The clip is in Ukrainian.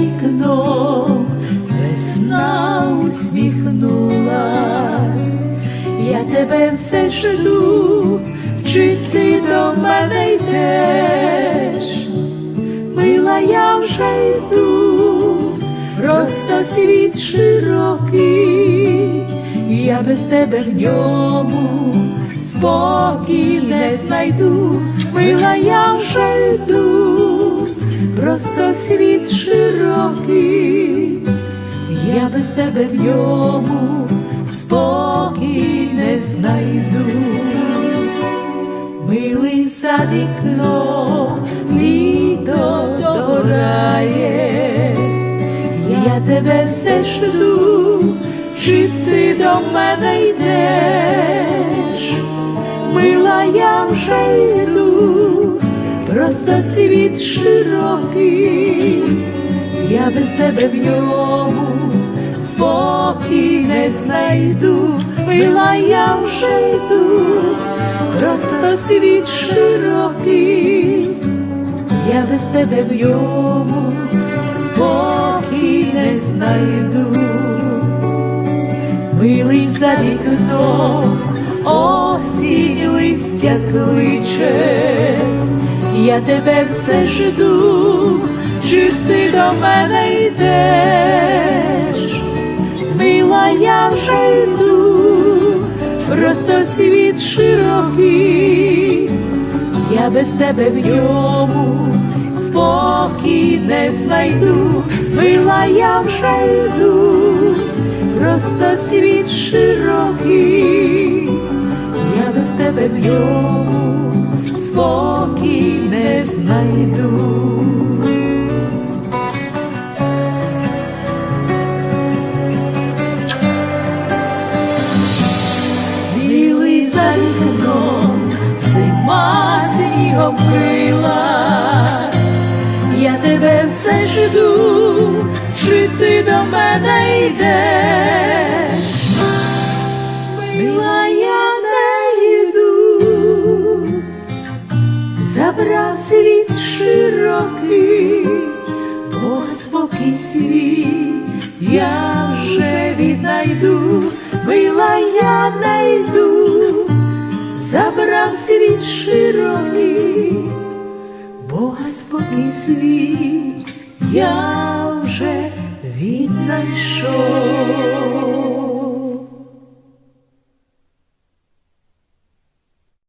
за вікном, весна усміхнулась, я тебе все жду, чи ти до мене йдеш, мила я вже йду, просто світ широкий, я без тебе в ньому спокій не знайду, мила я вже йду, просто світ широкий, я без тебе в ньому спокій не знайду, милий за вікном літо догорає, я тебе все жду, чи ти до мене йдеш, мила я вже йду, просто світ широкий, я без тебе в ньому спокій не знайду, мила я вже йду, просто світ широкий, я без тебе в ньому спокій не знайду, милий за вікном, осінь листя кличе, я тебе все жду, чи ти до мене йдеш, мила я вже йду, просто світ широкий, я без тебе в ньому спокій не знайду, мила я вже йду, просто світ широкий, я без тебе в ньому снігом крила, я тебе все жду, чи ти до мене йдеш, мила я не йду, забрав світ широкий, Бог спокій свій, я вже віднайду, мила я не йду, забрав світ широкий, Спокій свій, я вже віднайшов.